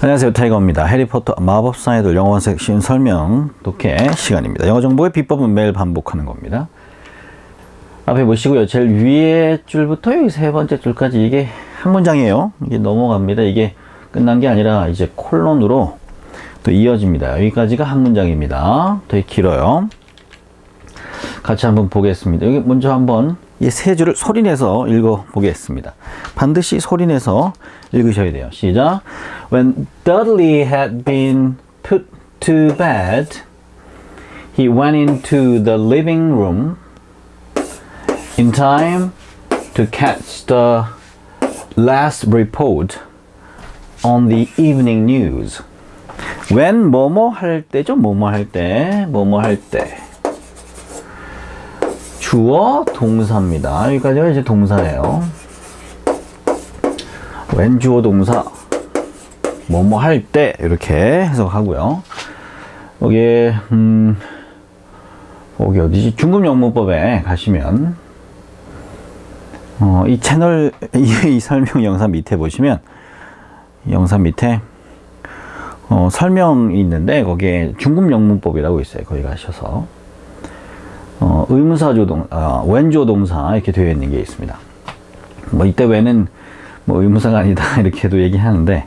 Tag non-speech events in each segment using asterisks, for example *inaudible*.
안녕하세요 타이거입니다. 해리포터 마법사의 돌 영어 원색 쉬운 설명 독해 시간입니다. 영어 정보의 비법은 매일 반복하는 겁니다. 앞에 보시고요. 제일 위에 줄부터 여기 세 번째 줄까지 이게 한 문장이에요. 이게 넘어갑니다. 이게 끝난 게 아니라 이제 콜론으로 또 이어집니다. 여기까지가 한 문장입니다. 되게 길어요. 같이 한번 보겠습니다. 여기 먼저 한번 이 세 줄을 소리내서 읽어 보겠습니다. 반드시 소리내서 읽으셔야 돼요. 시작. When Dudley had been put to bed, he went into the living room in time to catch the last report on the evening news. when 뭐뭐 할 때죠? 뭐뭐 할 때, 뭐뭐 할 때. 주어 동사입니다. 여기까지가 이제 동사예요. when 주어 동사, 뭐뭐 할 때 이렇게 해석하고요. 여기 음, 여기 어디지? 중급 영문법에 가시면 어, 이 채널 이, 이 설명 영상 밑에 보시면 이 영상 밑에 어, 설명이 있는데 거기에 중급 영문법이라고 있어요. 거기 가셔서 어, 의문사 조동, 어, 왼조 동사 이렇게 되어 있는 게 있습니다. 뭐 이때 왜는 뭐 의문사가 아니다 *laughs* 이렇게도 얘기하는데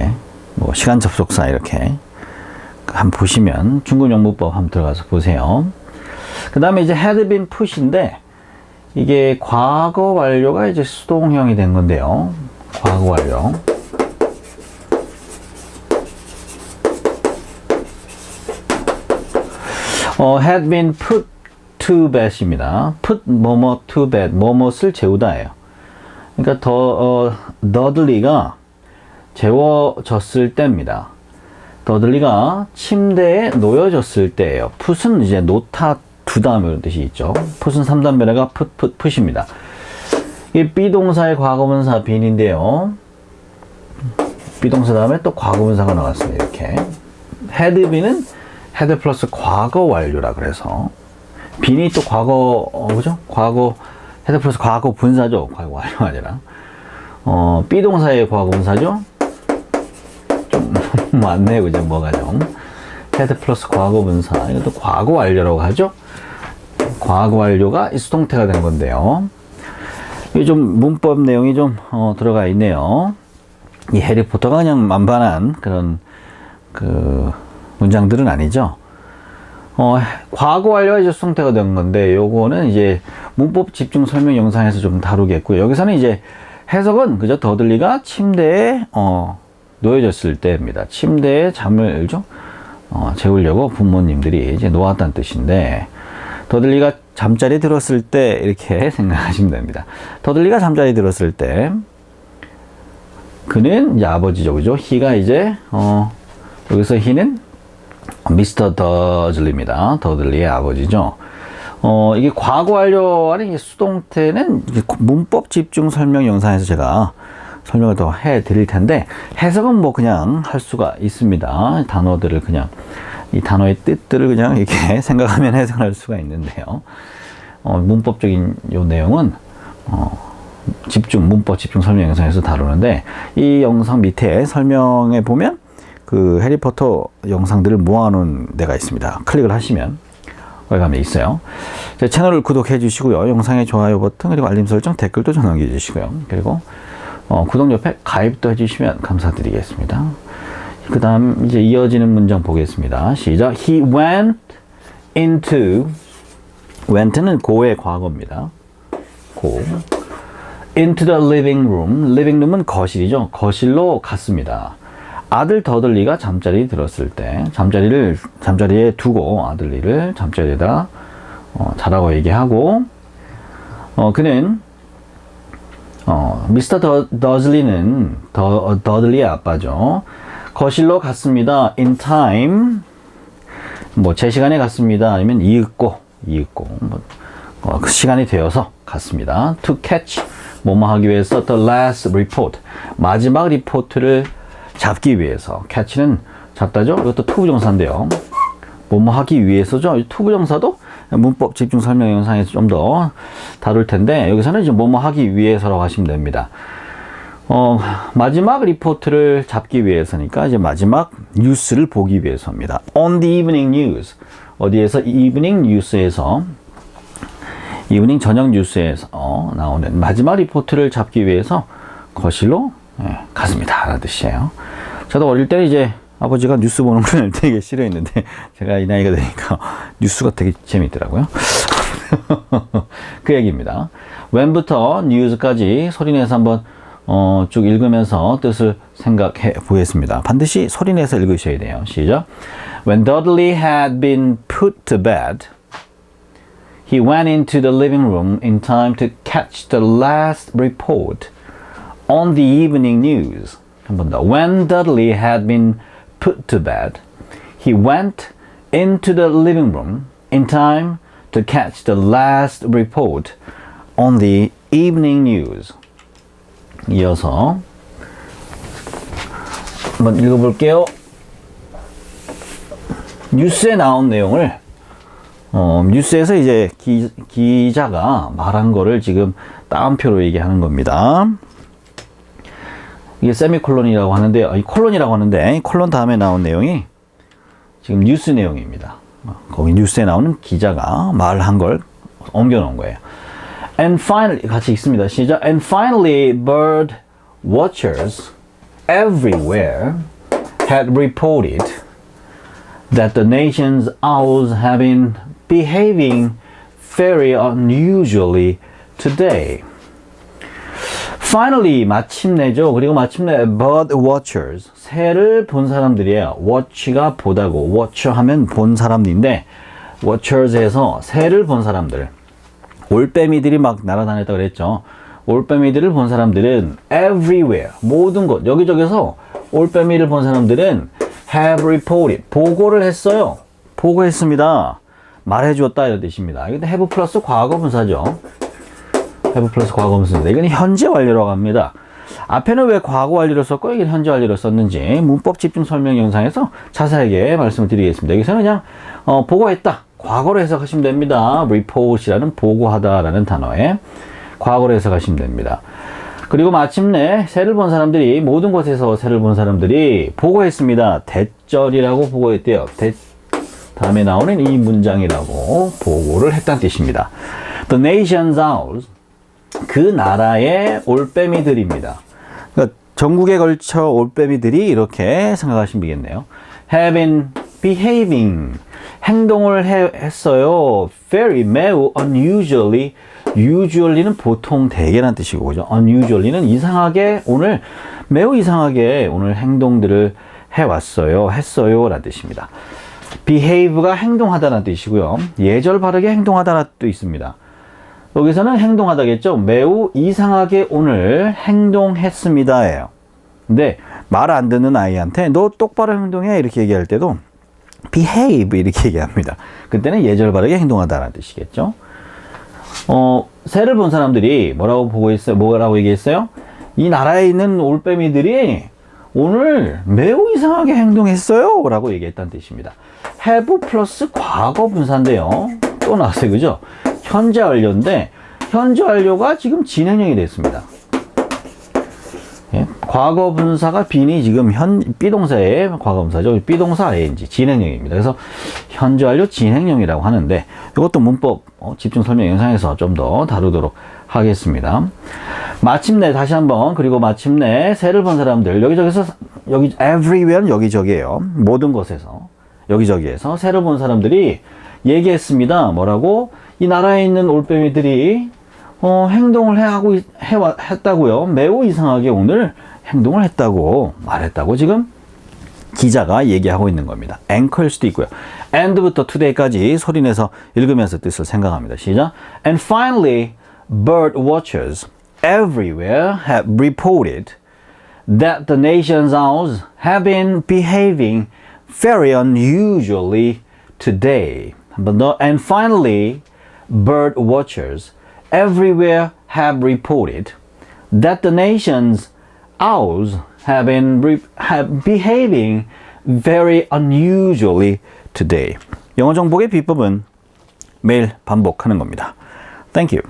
예, 뭐 시간 접속사 이렇게 한번 보시면 중급 영문법 한번 들어가서 보세요. 그 다음에 이제 had been pus인데 이게 과거 완료가 이제 수동형이 된 건데요. 과거 완료. 어, had been put to bed입니다. put 뭐뭐 to bed, 뭐뭐을 재우다예요. 그러니까 더 어, 더들리가 재워졌을 때입니다. 더들리가 침대에 놓여졌을 때예요. put은 이제 놓다 두다 이런 뜻이 있죠. put은 3단변해가 put, put, put입니다. 이 비동사의 과거분사 빈인데요. 비동사 다음에 또 과거분사가 나왔습니다. 이렇게 been은 헤드 플러스 과거 완료라 그래서 빈이 또 과거 어, 그죠? 과거 헤드 플러스 과거 분사죠. 과거 완료가 아니라 어, 비동사의 과거 분사죠. 좀 *laughs* 맞네요, 그죠? 뭐가 좀 헤드 플러스 과거 분사 이것도 과거 완료라고 하죠. 과거 완료가 이 수동태가 된 건데요. 이게 좀 문법 내용이 좀 어, 들어가 있네요. 이 해리포터가 그냥 만반한 그런 그 문장들은 아니죠. 어, 과거 완료가 이제 수동태가 된 건데, 요거는 이제 문법 집중 설명 영상에서 좀 다루겠고요. 여기서는 이제 해석은 그저 더들리가 침대에, 어, 놓여졌을 때입니다. 침대에 잠을 좀, 어, 재우려고 부모님들이 이제 놓았다는 뜻인데, 더들리가 잠자리 들었을 때 이렇게 *laughs* 생각하시면 됩니다. 더들리가 잠자리 들었을 때, 그는 이제 아버지죠. 그죠? 희가 이제, 어, 여기서 희는 미스터 더즐리입니다. 더들리의 아버지죠. 어, 이게 과거 완료 아니 수동태는 문법 집중 설명 영상에서 제가 설명을 더 해 드릴 텐데 해석은 뭐 그냥 할 수가 있습니다. 단어들을 그냥 이 단어의 뜻들을 그냥 이렇게 *laughs* 생각하면 해석할 수가 있는데요. 어, 문법적인 요 내용은 어, 집중 문법 집중 설명 영상에서 다루는데 이 영상 밑에 설명에 보면 그 해리포터 영상들을 모아놓은 데가 있습니다. 클릭을 하시면 거기 가면 있어요. 제 채널을 구독해 주시고요. 영상의 좋아요 버튼 그리고 알림 설정 댓글도 좀 남겨 주시고요. 그리고 어, 구독 옆에 가입도 해주시면 감사드리겠습니다. 그 다음 이제 이어지는 문장 보겠습니다. 시작. He went into went는 고의 과거입니다. 고 into the living room. living room은 거실이죠. 거실로 갔습니다. 아들 더들리가 잠자리 들었을 때 잠자리를 잠자리에 두고 아들리를 잠자리에다 어, 자라고 얘기하고 어, 그는 어, 미스터 더, 더즐리는 더, 더들리의 아빠죠. 거실로 갔습니다. in time 뭐 제 시간에 갔습니다. 아니면 이윽고 이윽고 뭐, 어, 그 시간이 되어서 갔습니다. to catch 뭐뭐 하기 위해서 the last report 마지막 리포트를 잡기 위해서 catch는 잡다죠. 이것도 투부정사인데요. 뭐뭐 하기 위해서죠. 투부정사도 문법 집중 설명 영상에서 좀 더 다룰 텐데 여기서는 이제 뭐뭐 하기 위해서라고 하시면 됩니다. 어, 마지막 리포트를 잡기 위해서니까 이제 마지막 뉴스를 보기 위해서입니다. On the evening news. 어디에서 evening news에서 이브닝 저녁 뉴스에서 어, 나오는 마지막 리포트를 잡기 위해서 거실로 예, 갔습니다. 라는 뜻이에요. 저도 어릴 때 이제 아버지가 뉴스 보는 걸 되게 싫어했는데 제가 이 나이가 되니까 뉴스가 되게 재밌더라고요. 그 얘기입니다. when부터 news까지 소리내서 한번 어, 쭉 읽으면서 뜻을 생각해 보겠습니다. 반드시 소리내서 읽으셔야 돼요. 시작. When Dudley had been put to bed, he went into the living room in time to catch the last report on the evening news. 한 번 더. When Dudley had been put to bed, he went into the living room in time to catch the last report on the evening news. 이어서 한번 읽어볼게요. 뉴스에 나온 내용을 어, 뉴스에서 이제 기, 기자가 말한 거를 지금 따옴표로 얘기하는 겁니다. 이게 세미콜론이라고 하는데, 이 콜론이라고 하는데, 콜론 다음에 나온 내용이 지금 뉴스 내용입니다. 어, 거기 뉴스에 나오는 기자가 말한 걸 옮겨 놓은 거예요. And finally, 같이 읽습니다. 시작. And finally, bird watchers everywhere had reported that the nation's owls have been behaving very unusually today. Finally, 마침내죠. 그리고 마침내 bird watchers, 새를 본 사람들이에요. watch가 보다고, watch 하면 본 사람인데 watchers에서 새를 본 사람들. 올빼미들이 막 날아다녔다고 그랬죠. 올빼미들을 본 사람들은 everywhere, 모든 곳, 여기저기서 올빼미를 본 사람들은 have reported, 보고를 했어요. 보고했습니다. 말해주었다 이런 뜻입니다. 근데 have 플러스 과거 분사죠. Have 플러스 과거 분사입니다. 이건 현재 완료라고 합니다. 앞에는 왜 과거 완료를 썼고 여기는 현재 완료를 썼는지 문법 집중 설명 영상에서 자세하게 말씀을 드리겠습니다. 여기서는 그냥 어, 보고했다. 과거로 해석하시면 됩니다. report이라는 보고하다라는 단어에 과거로 해석하시면 됩니다. 그리고 마침내 새를 본 사람들이 모든 곳에서 새를 본 사람들이 보고했습니다. 대절이라고 보고했대요. 대 다음에 나오는 이 문장이라고 보고를 했다는 뜻입니다. The nation's owls 그 나라의 올빼미들입니다. 그러니까 전국에 걸쳐 올빼미들이 이렇게 생각하시면 되겠네요. have been behaving 행동을 해, 했어요. very 매우 unusually usually는 보통 대개란 뜻이고 그죠? unusually는 이상하게 오늘 매우 이상하게 오늘 행동들을 해 왔어요. 했어요. 라는 뜻입니다. behave가 행동하다라는 뜻이고요. 예절 바르게 행동하다라는 뜻도 있습니다. 여기서는 행동하다겠죠. 매우 이상하게 오늘 행동했습니다예요. 근데 말 안 듣는 아이한테 너 똑바로 행동해 이렇게 얘기할 때도 behave 이렇게 얘기합니다. 그때는 예절 바르게 행동하다라는 뜻이겠죠. 어, 새를 본 사람들이 뭐라고 보고 있어요? 뭐라고 얘기했어요? 이 나라에 있는 올빼미들이 오늘 매우 이상하게 행동했어요. 라고 얘기했다는 뜻입니다. have 플러스 과거 분사인데요. 또 나왔어요. 그죠? 현재 완료인데, 현재 완료가 지금 진행형이 됐습니다. 예? 과거 분사가 빈이 지금 현, 비동사의 과거 분사죠. 비동사 ing, 진행형입니다. 그래서 현재 완료 진행형이라고 하는데, 이것도 문법 어, 집중 설명 영상에서 좀 더 다루도록 하겠습니다. 마침내 다시 한번 그리고 마침내 새를 본 사람들 여기저기서 여기 everywhere는 여기저기예요. 모든 곳에서 여기저기에서 새를 본 사람들이 얘기했습니다. 뭐라고 이 나라에 있는 올빼미들이 어, 행동을 해 하고 해 했다고요. 매우 이상하게 오늘 행동을 했다고 말했다고 지금 기자가 얘기하고 있는 겁니다. 앵커일 수도 있고요. and부터 today까지 소리내서 읽으면서 뜻을 생각합니다. 시작. And finally, bird watchers everywhere have reported that the nation's owls have been behaving very unusually today. 한번 더. And finally, bird watchers everywhere have reported that the nation's owls have been re- have behaving very unusually today. 영어 정복의 비법은 매일 반복하는 겁니다. Thank you.